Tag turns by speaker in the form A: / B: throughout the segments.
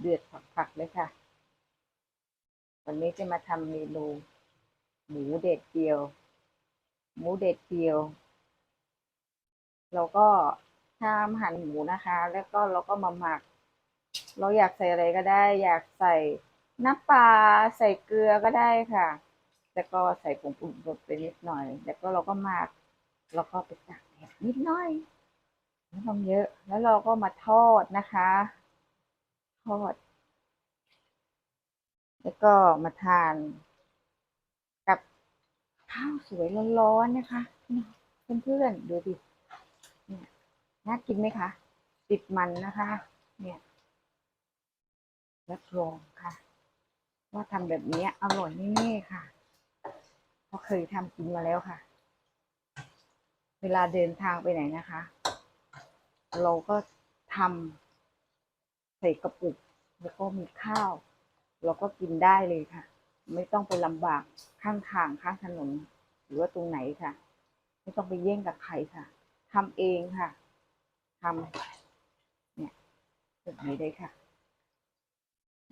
A: เดือดผักๆเลยค่ะ วันนี้จะมาทำเมนูหมูเด็ดเดียว หมูเด็ดเดียว เราก็ทำหั่นหมูนะคะ แล้วก็เราก็มาหมัก เราอยากใส่อะไรก็ได้ อยากใส่น้ำปลาใส่เกลือก็ได้ค่ะ แล้วก็ใส่ผงปรุงรสไปนิดหน่อย แล้วก็เราก็หมักแล้วก็ไปตากแดดนิดหน่อยไม่ต้องเยอะ แล้วเราก็มาทอดนะคะ อด แล้วก็มาทาน กับข้าวสวยร้อนๆนะคะเพื่อนๆดูดิเนี่ยน่ากินไหมคะ ติดมันนะคะ เนี่ยรับรองค่ะ ว่าทำแบบนี้อร่อยแน่ๆค่ะเพราะเคยทำกินมาแล้วค่ะ เวลาเดินทางไปไหนนะคะ เราก็ทำ ใส่กระปุก แล้วก็มีข้าว เราก็กินได้เลยค่ะ ไม่ต้องไปลำบากข้างทางข้างถนนหรือว่าตรงไหนค่ะ ไม่ต้องไปแย่งกับใครค่ะทำเองค่ะทำเนี่ยแบบนี้ได้ค่ะ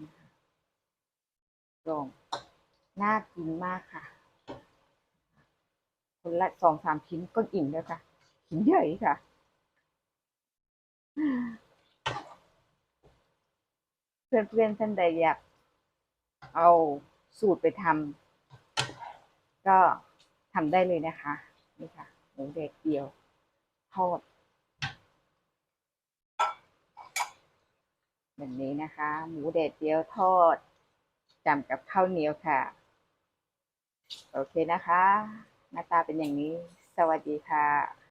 A: นะคะลองน่ากินมากค่ะ คนละสองสามชิ้นก็อิ่มแล้วค่ะชิ้นใหญ่ค่ะ เพื่อนๆท่านใดอยากเอาสูตรไปทำก็ทำได้เลยนะคะนี่ค่ะหมูแดดเดียวทอดแบบนี้นะคะ หมูแดดเดียวทอดจำกับข้าวเหนียวค่ะ โอเคนะคะ หน้าตาเป็นอย่างนี้ สวัสดีค่ะ